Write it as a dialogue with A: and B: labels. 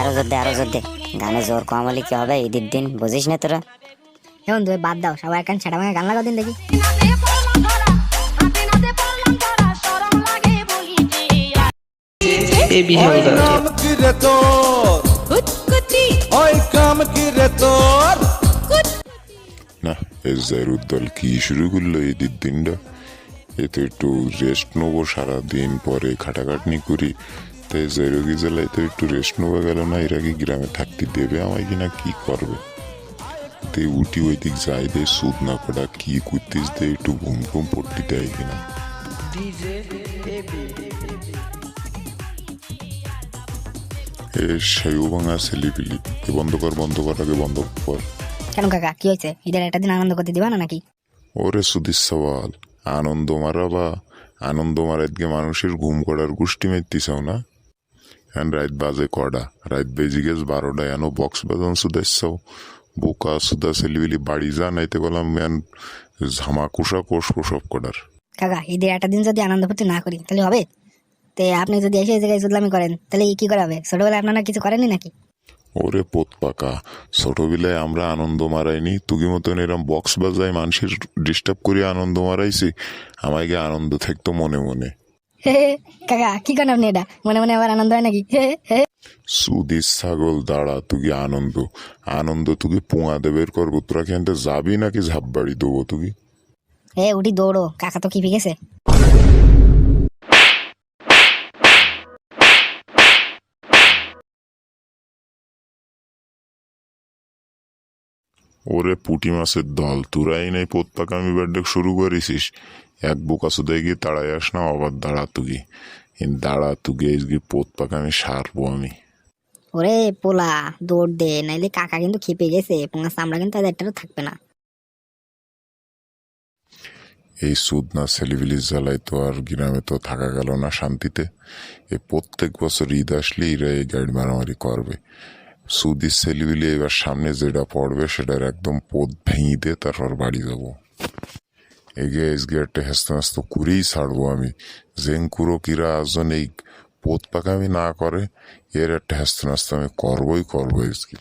A: আরও জোর দে আরও জোর দে গানে জোর কম হলে কি হবে? ঈদের দিন বুঝিস না তোরা।
B: এখন তুমি বাদ দাও সবাই একখান ছেড়া ভাঙা গান লাগাও দিন দেখি।
C: বেবি হালদার
D: ওই কাম কি রে তোর?
E: না কি শুরু করল ঈদের দিনটা? এতে একটু রেস্ট নেব সারাদিন পরে খাটাখাটনি করি। তাই জাইরোগি জেলায় তো একটু রেস্ট নেওয়া গেল না এরা কি গ্রামে থাকতে দেবে আমায় কিনা কি করবে? তে উঠি ওই দিক যাই দে সুদ না করা কি করতিস দে একটু ঘুম ঘুম পড়তে দেয় কিনা। এ সেও ভাঙা ছেলিপিলি বন্ধ কর বন্ধ কর আগে বন্ধ কর।
B: কেন কাকা কি হয়েছে? ঈদের একটা দিন আনন্দ করতে দিবা না নাকি?
E: ওরে সুদিস সওয়াল আনন্দ মারা বা আনন্দ মারাত গিয়ে মানুষের ঘুম করার গোষ্ঠী মেরতিছাও না? এখন রাত বাজে কডা রাত বেজি গেছ বারোটা এনো বক্স বাজান সুদাইছাও বোকা সুদা সেলিবিলি বাড়ি যা নাইতে বললাম ম্যান ঝামা কুসা কোষ কোসব কডার
B: কাকা ঈদের একটা দিন যদি আনন্দ ফুর্তি না করি তাহলে হবে? তে আপনি যদি এসে এই জায়গায় সুদলামি করেন তাহলে কি করে হবে? ছোটবেলায় আপনারা কিছু করেননি নাকি?
E: ওরে পোত পাকা। ছোটবেলায় আমরা আনন্দ মারাইনি। তুগি মতন এরম বক্স বাজায় মানুষের ডিস্টার্ব করে আনন্দ মারাইছি। আমাকে আনন্দ থাকতো মনে মনে।
B: হে হে, কাকা কি করেন আপনি এটা মনে মনে আবার আনন্দ হয় নাকি হে হে
E: ছাগল দাঁড়া তুই আনন্দ আনন্দ তুই পোঙা দেবের করব তোরা খেনতে যাবি নাকি ঝাপ বাড়ি দেবো তুই
B: হ্যাঁ উঠি দৌড়ো কাকা তো কি গেছে
E: ওরে পুটি মাছের দল তোরাই নাই পোত পাকামি বার্ডে শুরু করেছিস। এক বোকা সুদাই গিয়ে তাড়াই আস না আবার দাঁড়া তুগি। দাঁড়া তুগে গিয়ে পোত পাকামি সারবো আমি।
B: ওরে পোলা দৌড় দে নাইলে কাকা কিন্তু খেপে গেছে পোঙা চামড়া কিন্তু আর একটারও থাকবে না।
E: এই সুদ না ছেলিবিলি জ্বালায় তো আর গ্রামে তো থাকা গেল না শান্তিতে। এ প্রত্যেক বছর ঈদ আসলে এরা এই গাড়ি মারামারি করবে। সুদি ছেলিবিলি এবার সামনে যেটা পড়বে, সেটার একদম পদ ভেঙে দিয়ে তারপর বাড়ি যাব। এগে এসগে একটা হেস্ত হেস্ত করেই ছাড়বো আমি। জেংকুরো কিরা আজন এই পোত পাকামি না করে, এর একটা হেস্ত আমি করবোই করব এসগে